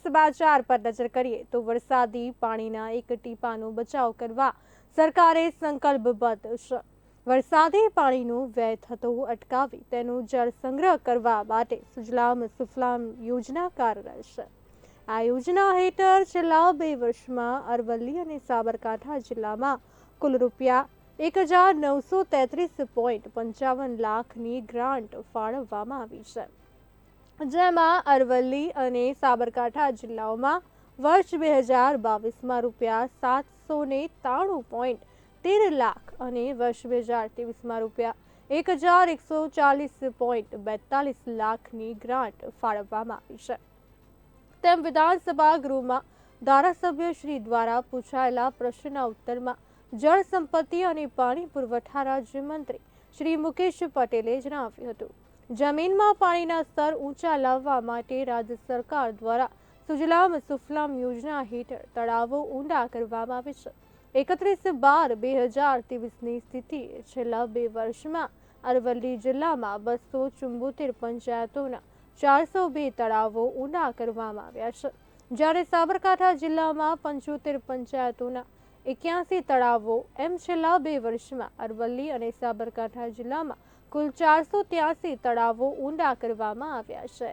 સમાચાર પર નજર કરીએ તો વરસાદી પાણીના એક ટીપાનો બચાવ કરવા સરકારે સંકલ્પબદ્ધ છે વરસાદી પાણીનો વ્યય થતો અટકાવી તેનો જળ સંગ્રહ કરવા માટે સુજલામ સુફલામ યોજના કાર્યરત છે. આ યોજના હેઠળ છેલ્લા બે વર્ષમાં અરવલ્લી અને સાબરકાંઠા જિલ્લામાં કુલ રૂપિયા એક હજાર નવસો તેત્રીસ પોઈન્ટ પંચાવન લાખની ગ્રાન્ટ ફાળવવામાં આવી છે. જેમાં અરવલ્લી અને સાબરકાંઠા જિલ્લાઓમાં વર્ષ બે હજાર બાવીસમાં રૂપિયા સાતસો ને ત્રાણું પોઈન્ટ તેર લાખ અને વર્ષ બે હજાર ત્રેવીસમાં રૂપિયા એક હજાર એકસો ચાલીસ પોઈન્ટ બેતાલીસ લાખની ગ્રાન્ટ ફાળવવામાં આવી છે. તેમ વિધાનસભા ગૃહમાં ધારાસભ્ય શ્રી દ્વારા પૂછાયેલા પ્રશ્નના ઉત્તરમાં જળ સંપત્તિ અને પાણી પુરવઠા રાજ્યમંત્રી શ્રી મુકેશ પટેલે જણાવ્યું હતું. જમીનમાં પાણીના સ્તર ઊંચા લાવવા માટે રાજ્ય સરકાર દ્વારા સુજલામ સુફલામ યોજના હેઠળ તળાવો ઊંડા કરવામાં આવે છે. એકત્રીસ બાર બે હજાર ત્રેવીસની સ્થિતિ છેલ્લા બે વર્ષમાં અરવલ્લી જિલ્લામાં બસો ચુંબોતેર પંચાયતોના ચારસો બે તળાવો ઊંડા કરવામાં આવ્યા છે. જ્યારે સાબરકાંઠા જિલ્લામાં પંચોતેર પંચાયતોના એક્યાસી તળાવો, એમ છેલ્લા બે વર્ષમાં અરવલ્લી અને સાબરકાંઠા જિલ્લામાં કુલ ચારસો ત્યાસી તળાવો ઊંડા કરવામાં આવ્યા છે.